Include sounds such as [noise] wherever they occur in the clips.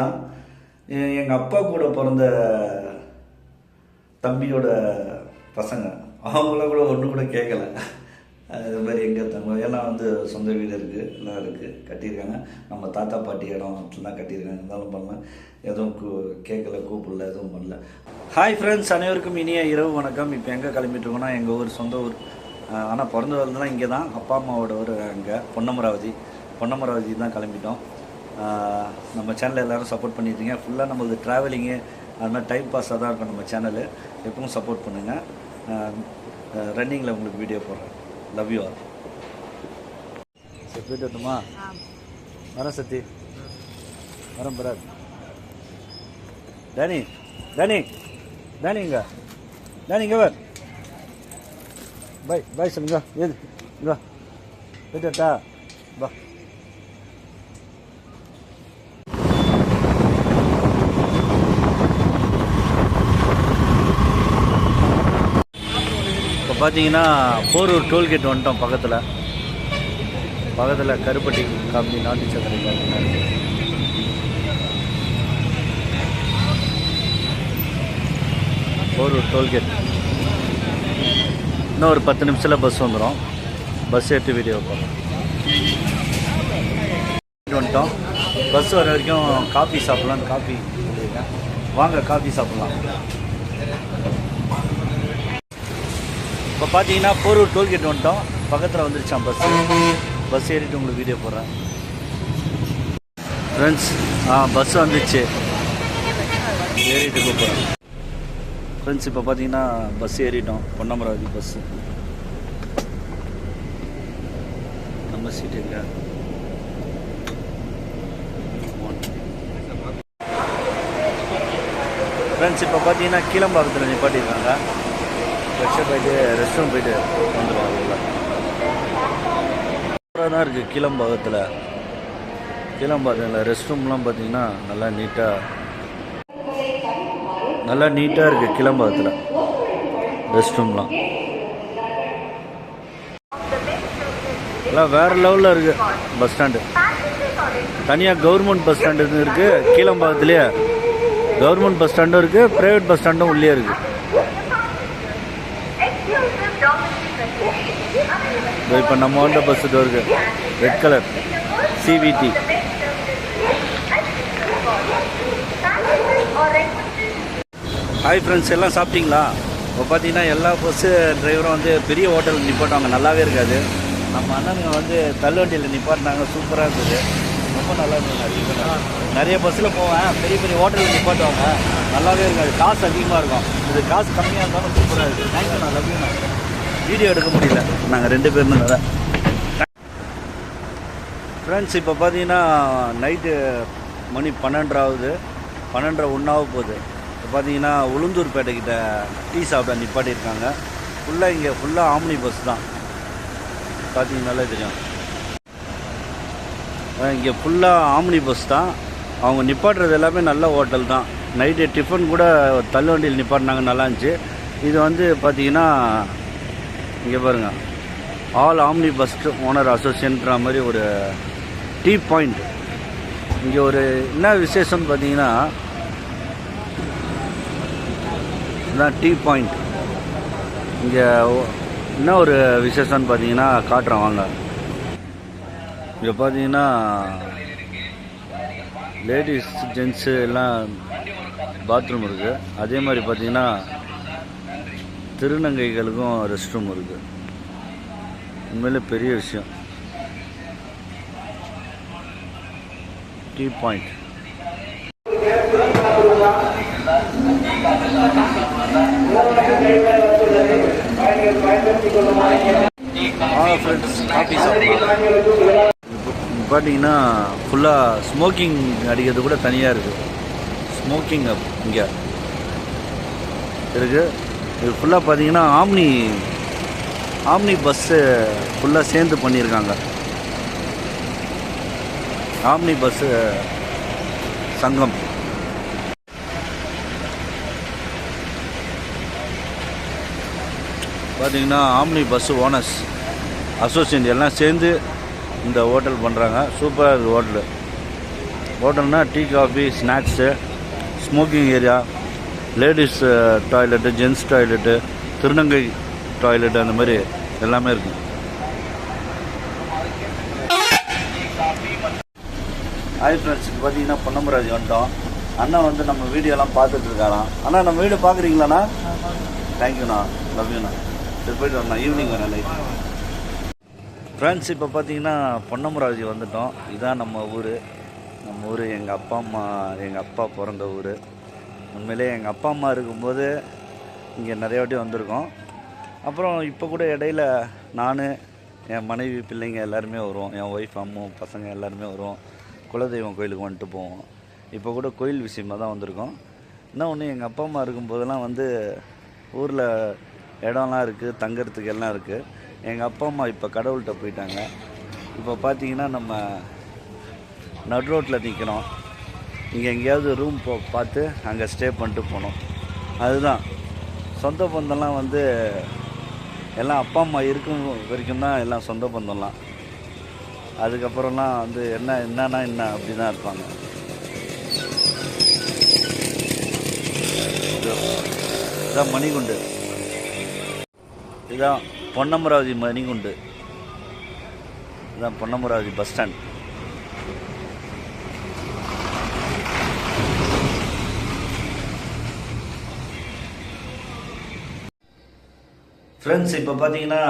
தான். எங்கள் அப்பா கூட பிறந்த தம்பியோட பசங்க. அவங்களாம் கூட ஒன்று கூட கேட்கல அது மாதிரி எங்கே தங்க எல்லாம் வந்து சொந்த வீடு இருக்குது எல்லாம் இருக்குது கட்டியிருக்காங்க. நம்ம தாத்தா பாட்டி இடம் தான் கட்டியிருக்காங்க. இருந்தாலும் பண்ணல. எதுவும் கூ கேட்கல கூப்பிடல எதுவும் பண்ணல. ஹாய் ஃப்ரெண்ட்ஸ் அனைவருக்கும் இனிய இரவு வணக்கம். இப்போ எங்கே கிளம்பிட்டுருக்கோன்னா எங்கள் ஊர் சொந்த ஊர். ஆனால் பிறந்த வரதுலாம் இங்கே தான் அப்பா அம்மாவோட ஊர் அங்கே. பொன்னமராவதி. பொன்னமராவதி தான் கிளம்பிட்டோம். நம்ம சேனலை எல்லோரும் சப்போர்ட் பண்ணியிருக்கீங்க. ஃபுல்லாக நம்மளது ட்ராவலிங்கு அது மாதிரி டைம் பாஸாக தான் இருக்கும் நம்ம சேனலு எப்பவும் சப்போர்ட் பண்ணுங்கள் ரன்னிங்கில் உங்களுக்கு வீடியோ போடுறேன். லவ் யூ ஆல் சரி போயிட்டு வரட்டுமா? வரேன் சத்தி. வரேன் பராத் டேனி டேனி டேனிங்க டேனிங்க வர் பாய் பாய் சொல்லுங்க. ஏது? வா. போயிட்டு வரட்டா? வா. பார்த்தீங்கன்னா போரூர் டோல்கேட் வந்துட்டோம் பக்கத்தில். பக்கத்தில் கருப்பட்டி காப்பி நாட்டு சக்கரை காப்பி போரூர் டோல்கேட் இன்னும் ஒரு பத்து நிமிஷத்தில் பஸ் வந்துடும் பஸ் எடுத்து வீடியோ போகிறோம் வந்துட்டோம். பஸ் வர வரைக்கும் காஃபி சாப்பிட்லான்னு காஃபி வாங்க காஃபி சாப்பிட்லாம். இப்போ பார்த்தீங்கன்னா போரூர் டோல்கேட் வந்துட்டோம். பக்கத்தில் வந்துருச்சான் பஸ் பஸ் ஏறிட்டு உங்களுக்கு வீடியோ போடுறேன். ஃப்ரெண்ட்ஸ் ஆ பஸ் வந்துச்சு. ஏறிட்டு கூப்பிட்றேன் ஃப்ரெண்ட்ஸ் இப்போ பார்த்தீங்கன்னா பஸ் ஏறிட்டோம். பொன்னமராவதி பஸ்ஸு நம்ம சீட் எங்க? ஃப்ரெண்ட்ஸ் இப்போ பார்த்தீங்கன்னா கீழம்பாக்கத்தில் நிப்பாட்டியிருக்காங்க ஃப்ரெஷ்ஷாக போயிட்டு ரெஸ்ட் ரூம் போயிட்டு வந்துடுவாங்க உள்ள சூப்பராக தான் இருக்குது கீழம்பாக்கத்தில் கீழம்பாக்கத்தில் ரெஸ்ட் ரூம்லாம் பார்த்தீங்கன்னா நல்லா நீட்டாக நல்லா நீட்டாக இருக்குது கிளம்பாக்கத்தில் ரெஸ்ட் ரூம்லாம் எல்லாம் வேறு லெவலில் இருக்குது பஸ் ஸ்டாண்டு தனியாக கவர்மெண்ட் பஸ் ஸ்டாண்டு இருக்குது கீழம்பாக்கத்துலேயே கவர்மெண்ட் பஸ் ஸ்டாண்டும் இருக்குது ப்ரைவேட் பஸ் ஸ்டாண்டும் உள்ளே இருக்குது இப்போ நம்ம வந்த பஸ் இருக்கு. Red colour CVT hi friends எல்லாம் சாப்பிட்டீங்களா? இப்போ பார்த்தீங்கன்னா எல்லா பஸ்ஸு டிரைவரும் வந்து பெரிய ஹோட்டல் நிப்பாட்டுவாங்க. நல்லாவே இருக்காது. நம்ம அண்ணனுங்க வந்து தள்ளுவண்டியில் நிப்பாட்டினாங்க. சூப்பராக இருந்தது. ரொம்ப நல்லா இருந்தது. நிறைய பஸ்ஸில் போவேன். பெரிய பெரிய ஹோட்டலில் நிப்பாட்டுவாங்க. நல்லாவே இருக்காது. காசு அதிகமாக இருக்கும். இது காசு கம்மியாக இருந்தாலும் சூப்பராக இருக்குது தேங்க்யூ நான் லவ்யூ நான். வீடியோ எடுக்க முடியல. நாங்கள் ரெண்டு பேரும் தான் ஃப்ரெண்ட்ஸ் இப்போ பார்த்தீங்கன்னா நைட்டு மணி பன்னெண்டாவது பன்னெண்டரை ஒன்றாவது போகுது. இப்போ பார்த்தீங்கன்னா உளுந்தூர்பேட்டைக்கிட்ட டீ சாப்பிட நிப்பாட்டியிருக்காங்க. ஃபுல்லாக இங்கே ஃபுல்லாக ஆம்னி பஸ் தான். பார்த்தீங்கன்னாலே தெரியும். இங்கே ஃபுல்லாக ஆம்னி பஸ் தான். அவங்க நிப்பாட்டுறது எல்லாமே நல்ல ஹோட்டல் தான். நைட்டு டிஃபன் கூட தள்ளுவண்டியில் நிப்பாட்டினாங்க நல்லா இருந்துச்சு. இது வந்து பார்த்தீங்கன்னா இங்கே பாருங்கள் ஆல் ஆம்னி பஸ் ஓனர் அசோசியன்ற மாதிரி ஒரு டீ பாயிண்ட் இங்கே ஒரு என்ன விசேஷம்னு பார்த்தீங்கன்னா இதுதான் டீ பாயிண்ட் இங்கே என்ன ஒரு விசேஷம்னு பார்த்தீங்கன்னா காட்டுறேன் வாங்க. இங்கே பார்த்தீங்கன்னா லேடிஸ் ஜென்ஸு எல்லாம் பாத்ரூம் இருக்குது அதே மாதிரி பார்த்தீங்கன்னா திருநங்கைகளுக்கும் ரெஸ்ட் ரூம் இருக்குது உண்மையிலே பெரிய விஷயம். டீ பாயிண்ட் பார்த்தீங்கன்னா ஃபுல்லாக ஸ்மோக்கிங் அடிக்கிறது கூட தனியாக இருக்குது ஸ்மோக்கிங் அப் இங்கே. இருக்குது இது ஃபுல்லாக பார்த்தீங்கன்னா ஆம்னி ஆம்னி பஸ்ஸு ஃபுல்லாக சேர்ந்து பண்ணியிருக்காங்க ஆம்னி பஸ்ஸு சங்கம். பார்த்தீங்கன்னா ஆம்னி பஸ்ஸு ஓனர்ஸ் அசோசியேஷன் எல்லாம் சேர்ந்து இந்த ஹோட்டல் பண்ணுறாங்க சூப்பராக இருக்குது hotel ஹோட்டல்னால் tea coffee snacks smoking area ladies toilet gents toilet திருநங்கை டாய்லெட்டு அந்த மாதிரி எல்லாமே இருக்குது ஹாய் ஃப்ரெண்ட்ஸ் இப்போ பார்த்தீங்கன்னா பொன்னமராஜ் வந்துட்டோம். அண்ணா வந்து நம்ம வீடியோலாம் பார்த்துட்டு இருக்காராம் அண்ணா நம்ம வீடியோ பார்க்குறீங்களாண்ணா? தேங்க்யூண்ணா லவ்யூண்ணா சரி போயிட்டு வரணும் ஈவினிங் வரேன் நைட் ஃப்ரெண்ட்ஸ் இப்போ பார்த்தீங்கன்னா பொன்னமராஜ் வந்துட்டோம். இதான் நம்ம ஊர். நம்ம ஊர் எங்கள் அப்பா அம்மா எங்கள் அப்பா பிறந்த ஊர். உண்மையிலே எங்கள் அப்பா அம்மா இருக்கும்போது இங்கே நிறைய வாட்டி வந்திருக்கோம். அப்புறம் இப்போ கூட இடையில நான் என் மனைவி பிள்ளைங்க எல்லாருமே வருவோம். என் ஒய்ஃப் அம்மா பசங்க எல்லாருமே வருவோம். குலதெய்வம் கோயிலுக்கு வந்துட்டு போவோம். இப்போ கூட கோயில் விஷயமா தான் வந்திருக்கோம். என்ன ஒன்று எங்கள் அப்பா அம்மா இருக்கும்போதெல்லாம் வந்து ஊரில் இடம்லாம் இருக்குது தங்குறதுக்கு எல்லாம் இருக்குது எங்கள் அப்பா அம்மா இப்போ கடவுள்கிட்ட போயிட்டாங்க. இப்போ பார்த்தீங்கன்னா நம்ம நடு ரோட்டில் நிற்கிறோம் இங்கே எங்கேயாவது ரூம் போ பார்த்து அங்கே ஸ்டே பண்ணிட்டு போனோம் அதுதான். சொந்த பந்தம்லாம் வந்து எல்லாம் அப்பா அம்மா இருக்கும் வரைக்கும் தான் எல்லாம் சொந்த பந்தம்லாம். அதுக்கப்புறம்லாம் வந்து என்ன என்னன்னா என்ன அப்படி தான் இருப்பாங்க இதுதான் மணிகுண்டு. இதுதான் பொன்னமராவதி மணிகுண்டு. இதான் பொன்னமராவதி பஸ் ஸ்டாண்ட். ஃப்ரெண்ட்ஸ் இப்போ பார்த்தீங்கன்னா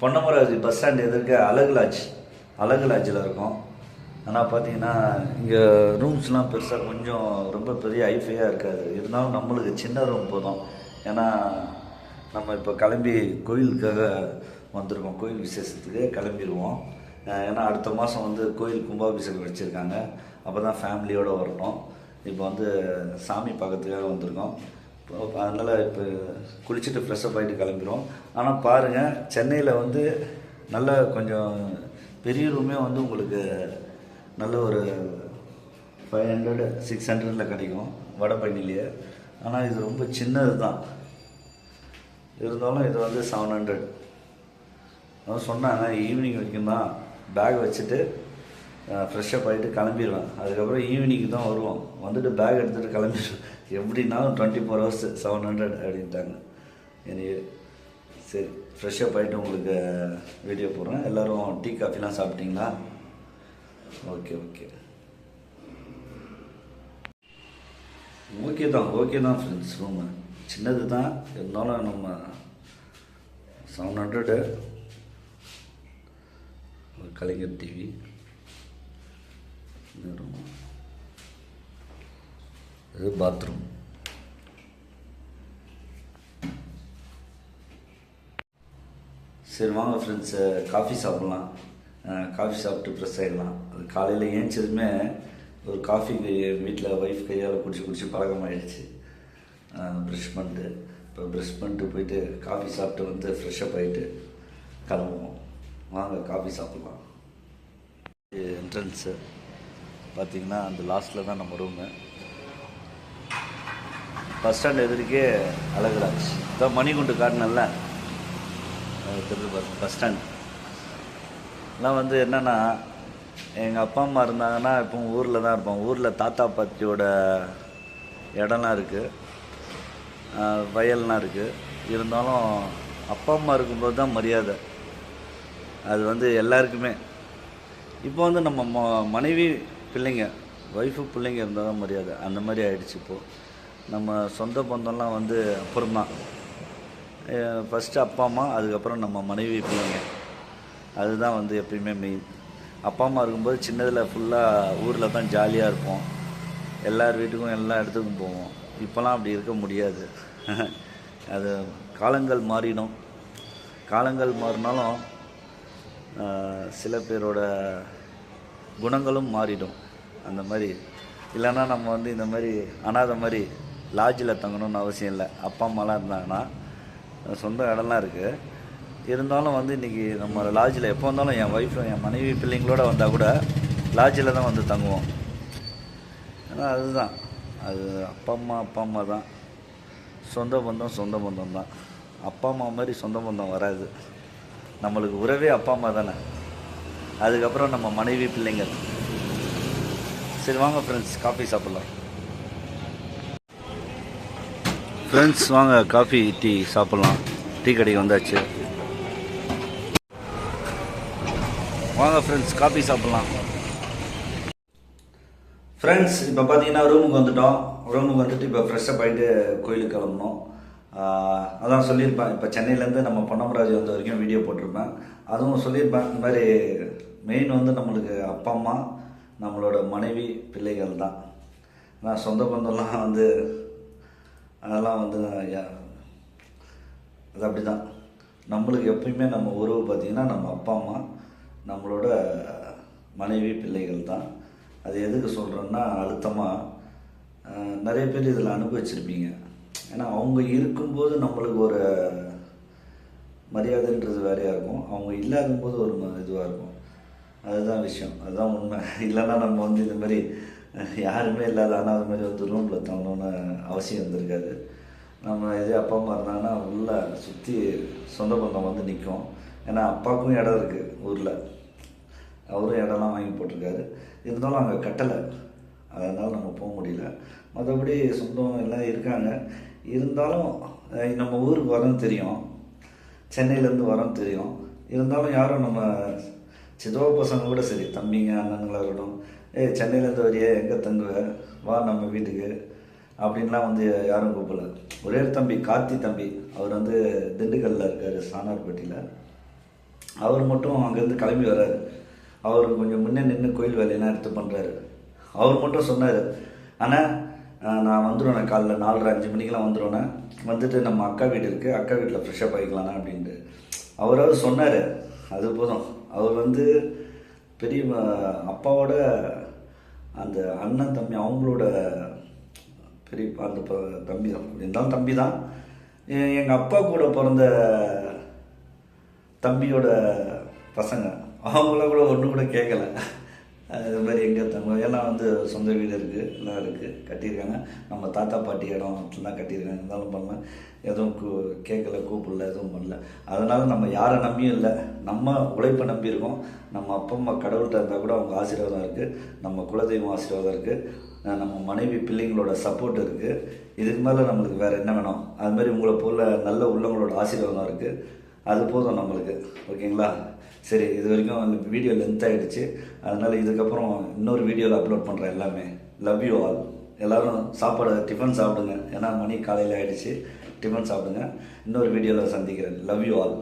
பொன்னமராவதி பஸ் ஸ்டாண்ட் எதிர்க்க அழகு அழகுலாஜில் அழகு ஆனால் பார்த்தீங்கன்னா இங்கே ரூம்ஸ்லாம் பெருசாக கொஞ்சம் ரொம்ப பெரிய ஐஃபையாக இருக்காது. இருந்தாலும் நம்மளுக்கு சின்ன ரூம் போதும். ஏன்னா நம்ம இப்போ கிளம்பி கோயிலுக்காக வந்திருக்கோம். கோயில் விசேஷத்துக்கு கிளம்பிடுவோம் ஏன்னா அடுத்த மாதம் வந்து கோயில் கும்பாபிஷேகம் வச்சுருக்காங்க. அப்போ தான் ஃபேமிலியோடு வரணும். இப்போ வந்து சாமி பார்க்கறதுக்காக வந்திருக்கோம். அதனால் இப்போ குளிச்சுட்டு ஃப்ரெஷ்ஷப் ஆகிட்டு கிளம்பிடுவோம் ஆனால் பாருங்கள் சென்னையில் வந்து நல்ல கொஞ்சம் பெரிய ரூமே வந்து உங்களுக்கு நல்ல ஒரு ஃபைவ் ஹண்ட்ரட் சிக்ஸ் ஹண்ட்ரடில் கிடைக்கும் வடபழனிலேயே ஆனால் இது ரொம்ப சின்னது தான் இருந்தாலும் இது வந்து செவன் ஹண்ட்ரட் அதான் சொன்னாங்க ஈவினிங் வரைக்கும் தான் பேக் வச்சுட்டு ஃப்ரெஷ்ஷப் ஆகிட்டு கிளம்பிடுவேன். அதுக்கப்புறம் ஈவினிங்க்கு தான் வருவோம். வந்துட்டு பேக் எடுத்துகிட்டு கிளம்பிடுவேன். எப்படின்னாலும் twenty four hours seven hundred அப்படின்ட்டாங்க. இனி சரி ஃப்ரெஷ்ஷப் ஆகிட்டு உங்களுக்கு வீடியோ போடுறேன். எல்லோரும் டீ காஃபிலாம் சாப்பிட்டீங்களா? Okay okay. ஓகே தான் ஓகே தான் ஃப்ரெண்ட்ஸ் ரூமு சின்னது தான் இருந்தாலும் நம்ம செவன் ஹண்ட்ரடு கலைஞர் டிவி இது பாத்ரூம் சரி வாங்க ஃப்ரெண்ட்ஸு காஃபி சாப்பிட்லாம். காஃபி சாப்பிட்டு ஃப்ரெஷ் ஆகிடலாம் அது காலையில் ஏந்திச்சதுமே ஒரு காஃபி வீட்டில் ஒய்ஃப் கையால் குடிச்சு குடிச்சு பழக்கமாயிடுச்சு ப்ரெஷ் பண்ணிட்டு இப்போ ப்ரெஷ் பண்ணிட்டு போயிட்டு காஃபி சாப்பிட்டு வந்து ஃப்ரெஷ்ஷப் ஆகிட்டு கிளம்புவோம். வாங்க காஃபி சாப்பிட்லாம். என்ட்ரன்ஸு பார்த்தீங்கன்னா அந்த லாஸ்ட்டில் தான் நம்ம ரூமு பஸ் ஸ்டாண்ட் எதிர்க்கே அழகுராஜ். இதான் மணிகுண்டு காட்டினல்ல திருப்பதி பஸ் ஸ்டாண்ட். எல்லாம் வந்து என்னென்னா எங்கள் அப்பா அம்மா இருந்தாங்கன்னா இப்போ ஊரில் தான் இருப்போம். ஊரில் தாத்தா பாத்தியோட இடம்லாம் இருக்குது வயல்லாம் இருக்குது இருந்தாலும் அப்பா அம்மா இருக்கும்போது தான் மரியாதை. அது வந்து எல்லாருக்குமே. இப்போ வந்து நம்ம மனைவி பிள்ளைங்க ஒய்ஃபு பிள்ளைங்க இருந்தால் தான் மரியாதை. அந்த மாதிரி ஆயிடுச்சு இப்போது நம்ம சொந்த பந்தம்லாம் வந்து அப்புறம்தான். ஃபஸ்ட்டு அப்பா அம்மா அதுக்கப்புறம் நம்ம மனைவி பிள்ளைங்க. அதுதான் வந்து எப்பயுமே மெயின் அப்பா அம்மா இருக்கும்போது சின்னதில் ஃபுல்லாக ஊரில் தான் ஜாலியாக இருப்போம். எல்லார் வீட்டுக்கும் எல்லா இடத்துக்கும் போவோம். இப்போலாம் அப்படி இருக்க முடியாது. [laughs] அது காலங்கள் மாறிடும். காலங்கள் மாறினாலும் சில பேரோட குணங்களும் மாறிடும். அந்த மாதிரி. இல்லைன்னா நம்ம வந்து இந்த மாதிரி அனாதை மாதிரி லாட்ஜில் தங்கணும்னு அவசியம் இல்லை. அப்பா அம்மாலாம் இருந்தாங்கன்னா சொந்த இடம்லாம் இருக்குது இருந்தாலும் வந்து இன்றைக்கி நம்ம லாட்ஜில் எப்போ வந்தாலும் என் ஒய்ஃப் என் மனைவி பிள்ளைங்களோட வந்தால் கூட லாட்ஜில் தான் வந்து தங்குவோம். ஏன்னா அதுதான். அது அப்பா அம்மா அப்பா அம்மா தான். சொந்த பந்தம் சொந்த பந்தம் தான். அப்பா அம்மா மாதிரி சொந்த பந்தம் வராது. நம்மளுக்கு உறவே அப்பா அம்மா தானே. அதுக்கப்புறம் நம்ம மனைவி பிள்ளைங்க. சரி வாங்க ஃப்ரெண்ட்ஸ் காஃபி சாப்பிட்லாம். ஃப்ரெண்ட்ஸ் வாங்க காஃபி டீ சாப்பிட்லாம். டீ கடைக்கு வந்தாச்சு. வாங்க ஃப்ரெண்ட்ஸ் காஃபி சாப்பிட்லாம். ஃப்ரெண்ட்ஸ் இப்போ பார்த்தீங்கன்னா ரூமுக்கு வந்துட்டோம். ரூமுக்கு வந்துட்டு இப்போ ஃப்ரெஷ்ஷப் ஆகிட்டு கோயிலுக்கு கிளம்பணும் அதான் சொல்லியிருப்பேன். இப்போ சென்னையிலேருந்து நம்ம பொன்னமராஜ் வந்த வரைக்கும் வீடியோ போட்டிருப்பேன். அதுவும் சொல்லியிருப்பேன். இந்த மாதிரி மெயின் வந்து நம்மளுக்கு அப்பா அம்மா நம்மளோட மனைவி பிள்ளைகள் தான். நான் சொந்த பந்தம்லாம் வந்து அதெல்லாம் வந்து யா- அது அப்படி தான் நம்மளுக்கு எப்பயுமே நம்ம உறவு பார்த்திங்கன்னா நம்ம அப்பா அம்மா நம்மளோட மனைவி பிள்ளைகள் தான். அது எதுக்கு சொல்கிறோன்னா அழுத்தமாக நிறைய பேர் இதில் அனுபவிச்சிருப்பீங்க. ஏன்னா அவங்க இருக்கும்போது நம்மளுக்கு ஒரு மரியாதைன்றது வேறையாக இருக்கும். அவங்க இல்லாதபோது ஒரு இதுவாக இருக்கும். அதுதான் விஷயம். அதுதான் உண்மை. [laughs] இல்லைன்னா நம்ம வந்து இந்த மாதிரி யாருமே இல்லாத ஆனால் அது மாதிரி வந்து ரூமில் தங்கணும்னு அவசியம் இருந்திருக்காது. நம்ம இதே அப்பா அம்மா இருந்தாங்கன்னா உள்ள சுற்றி சொந்த பந்தம் வந்து நிற்கும் ஏன்னா அப்பாவுக்கும் இடம் இருக்குது ஊரில். அவரும் இடம்லாம் வாங்கி போட்டிருக்காரு. இருந்தாலும் அங்கே கட்டலை. அதனால் நம்ம போக முடியல. மற்றபடி சொந்தம் எல்லாம் இருக்காங்க. இருந்தாலும் நம்ம ஊருக்கு வரோன்னு தெரியும். சென்னையிலேருந்து வரோன்னு தெரியும். இருந்தாலும் யாரும் நம்ம சிதவ பசங்க கூட சரி தம்பிங்க அண்ணனுங்களா இருக்கட்டும் ஏய் சென்னையிலேருந்து வரையே எங்கே தங்குவ? வா நம்ம வீட்டுக்கு. அப்படின்லாம் வந்து யாரும் கூப்பிடல. ஒரே ஒரு தம்பி கார்த்தி தம்பி. அவர் வந்து திண்டுக்கல்லில் இருக்கார் சாணார்பட்டியில். அவர் மட்டும் அங்கேருந்து கிளம்பி வர்றாரு. அவர் கொஞ்சம் முன்னே நின்று கோயில் வேலையெல்லாம் எடுத்து பண்ணுறாரு அவர் மட்டும் சொன்னார் ஆனால் நான் வந்துடுவேன் காலைல நாலரை அஞ்சு மணிக்கெலாம் வந்துடுவேன் வந்துட்டு நம்ம அக்கா வீடு இருக்குது அக்கா வீட்டில் ஃப்ரெஷ்ஷப் ஆகிக்கலாம்னா அப்படின்ட்டு. அவராவது சொன்னார் அது போதும். அவர் வந்து பெரிய அப்பாவோட அந்த அண்ணன் தம்பி அவங்களோட பெரியப்பா அந்த ப- தம்பி தான் இருந்தாலும் தம்பி தான் எங்கள் அப்பா கூட பிறந்த தம்பியோட பசங்க அவங்கள கூட ஒன்று கூட கேட்கல இது மாதிரி எங்கே தங்க எல்லாம் வந்து சொந்த வீடு இருக்குது எல்லாம் இருக்குது கட்டியிருக்காங்க. நம்ம தாத்தா பாட்டி இடம் தான் கட்டியிருக்காங்க. இருந்தாலும் பண்ணல எதுவும் கூ கேட்கல கூப்பிடல எதுவும் பண்ணல. அதனால் நம்ம யாரை நம்பியும் இல்லை. நம்ம உழைப்பை நம்பியிருக்கோம் நம்ம அப்பா அம்மா கடவுள்கிட்ட இருந்தால் கூட அவங்க ஆசீர்வாதம் இருக்குது நம்ம குலதெய்வம் ஆசீர்வாதம் இருக்குது நம்ம மனைவி பிள்ளைங்களோட சப்போர்ட் இருக்குது இதுக்கு மேலே நம்மளுக்கு வேறு என்ன வேணும்? அது மாதிரி உங்களை போல் நல்ல உள்ளவங்களோட ஆசீர்வாதம் இருக்குது அது போதும் நம்மளுக்கு. ஓகேங்களா? சரி இது வரைக்கும் வீடியோ லென்த் ஆகிடுச்சு அதனால் இதுக்கப்புறம் இன்னொரு வீடியோவில் அப்லோட் பண்ணுறேன் எல்லாமே. லவ் யூ ஆல் எல்லோரும் சாப்பாடு டிஃபன் சாப்பிடுங்க. ஏன்னா மணி காலையில் ஆகிடுச்சு டிஃபன் சாப்பிடுங்க. இன்னொரு வீடியோவில் சந்திக்கிறேன். Love you all